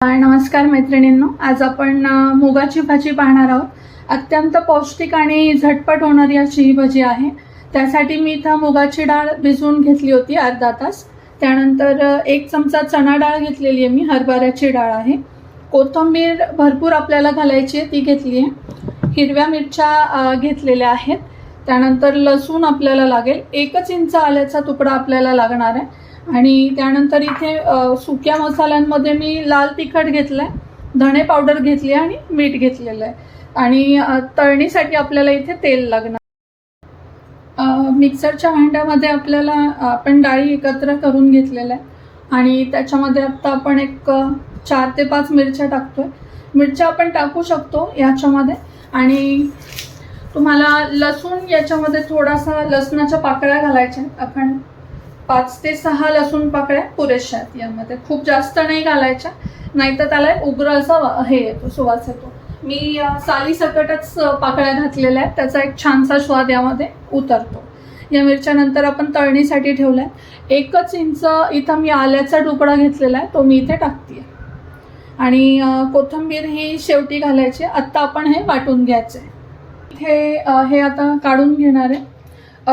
नमस्कार मैत्रिणींनो. आज आपण मुगाची भाजी पाहणार आहोत. अत्यंत पौष्टिक आणि झटपट होणारी अशी ही भाजी आहे. त्यासाठी मी इथं मुगाची डाळ भिजवून घेतली होती अर्धा तास. त्यानंतर एक चमचा चणा डाळ घेतलेली आहे मी हरभऱ्याची डाळ आहे. कोथिंबीर भरपूर आपल्याला घालायची आहे ती घेतली आहे. हिरव्या मिरच्या घेतलेल्या आहेत. त्यानंतर लसूण आपल्याला लागेल. एकच इंच आल्याचा तुकडा आपल्याला लागणार आहे. आणि त्यानंतर इथे सुक्या मसाल्यांमध्ये मी लाल तिखट घेतलं आहे धणे पावडर घेतली आहे आणि मीठ घेतलेलं आहे. आणि तळणीसाठी आपल्याला इथे तेल लागणार. मिक्सरच्या भांड्यामध्ये आपल्याला आपण डाळी एकत्र करून घेतलेल्या आहे. आणि त्याच्यामध्ये आत्ता आपण एक चार ते पाच मिरच्या टाकतो आहे मिरच्या आपण टाकू शकतो याच्यामध्ये. आणि तुम्हाला लसूण याच्यामध्ये थोडासा लसणाच्या पाकळ्या घालायच्या आहेत. आपण पाच ते सहा लसूण पाकळ्या पुरेशा आहेत यामध्ये. खूप जास्त नाही घालायच्या नाहीतर त्याला उग्र असा वा- हे येतो सुवास येतो. मी साली सकटच पाकळ्या घातलेल्या आहेत त्याचा एक छानसा स्वाद यामध्ये उतरतो. या मिरच्यानंतर आपण तळणीसाठी ठेवलाय एकच इंच इथं मी आल्याचा तुकडा घेतलेला आहे तो मी इथे टाकते आणि कोथिंबीर ही शेवटी घालायची आत्ता आपण हे वाटून घ्यायचे इथे हे आता काढून घेणार आहे.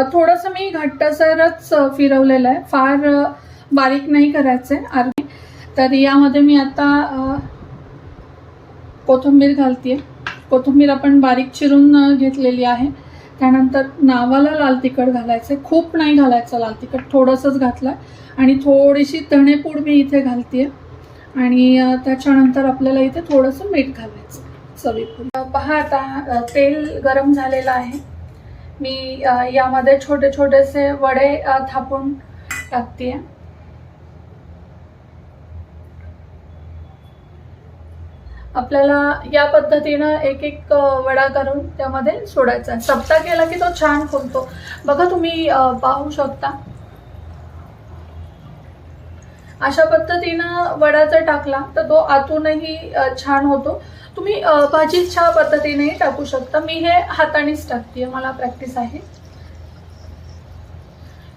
थोडंसं मी घट्टसरच फिरवलेलं आहे. फार बारीक नाही करायचं आहे आर्मी तर यामध्ये मी आता कोथिंबीर घालते कोथिंबीर आपण बारीक चिरून घेतलेली आहे. त्यानंतर नावाला लाल तिखट घालायचं आहे खूप नाही घालायचं लाल तिखट थोडंसंच घातलं आणि थोडीशी धणेपूड मी इथे घालते आणि त्याच्यानंतर आपल्याला इथे थोडंसं मीठ घालायचं चवीपूड पहा आता तेल गरम झालेलं आहे. मी यामध्ये छोटे छोटेसे वडे थापून टाकते आपल्याला या पद्धतीनं एक एक वडा करून त्यामध्ये सोडायचा आहे. सप्ता केला की तो छान फुलतो. बघा तुम्ही पाहू शकता. अशा पद्धतीनं वडा जर टाकला तर तो आतूनही छान होतो. तुम्ही भाजी भाजीच्या पद्धतीने टाकू शकता. मी हे हातानेच टाकते. मला प्रॅक्टिस आहे.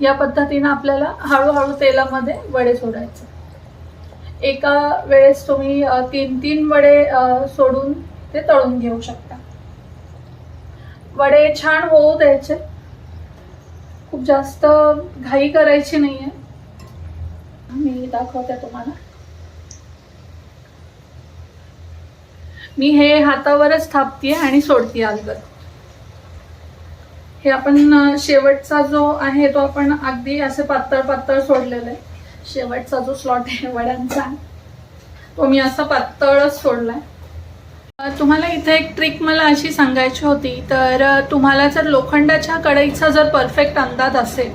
या पद्धतीनं आपल्याला हळूहळू तेलामध्ये वडे सोडायचे. एका वेळेस तुम्ही तीन तीन वडे सोडून ते तळून घेऊ शकता. वडे छान होऊ द्यायचे. खूप जास्त घाई करायची नाहीये. मी दाखवते तुम्हाला. मी हे हातावरच थापते आणि सोडते अलगद हे आपण शेवटचा जो आहे तो आपण अगदी असे पातळ पातळ सोडलेलं आहे. शेवटचा जो स्लॉट आहे वड्यांचा तो मी असा पातळच सोडलाय. तुम्हाला इथे एक ट्रिक मला अशी सांगायची होती तर तुम्हाला जर लोखंडाच्या कढईचा जर परफेक्ट अंदाज असेल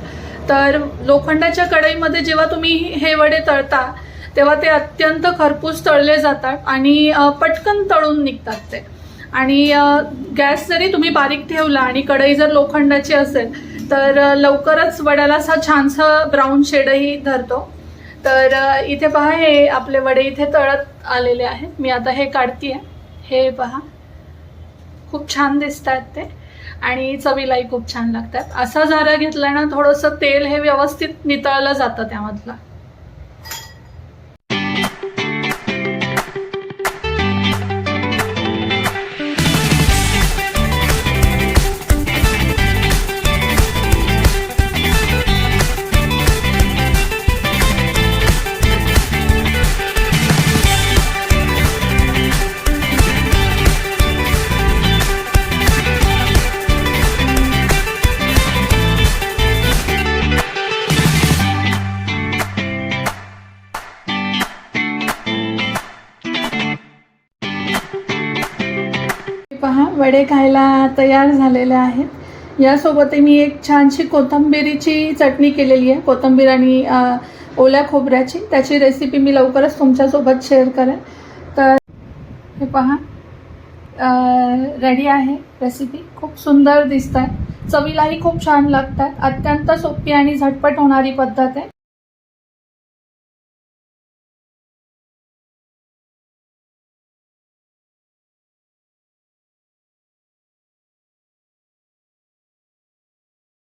तर लोखंडाच्या कढईमध्ये जेव्हा तुम्ही हे वडे तळता तेव्हा ते अत्यंत खरपूस तळले जातात आणि पटकन तळून निघतात ते. आणि गॅस जरी तुम्ही बारीक ठेवला आणि कढई जर लोखंडाची असेल तर लवकरच वड्याला असा छानसा ब्राऊन शेडही धरतो. तर इथे पहा हे आपले वडे इथे तळत आलेले आहेत. मी आता हे काढतीये. हे पहा. खूप छान दिसत आहेत ते. आणि चवीलाही खूप छान लागतात. असा झारा घेतला ना थोडंसं तेल हे व्यवस्थित नितळलं जातं त्यामधलं. पहा वडे खायला तयार झालेले आहेत. यासोबत मी एक छानशी कोथिंबिरीची चटणी केलेली आहे. कोथिंबीर आणि ओल्या खोबऱ्याची. त्याची रेसिपी मी लवकरच तुमच्यासोबत शेअर करेन. तर हे पहा. रेडी आहे रेसिपी खूप सुंदर दिसत आहे चवीलाही खूप छान लागतात. अत्यंत सोपी आणि झटपट होणारी पद्धत आहे.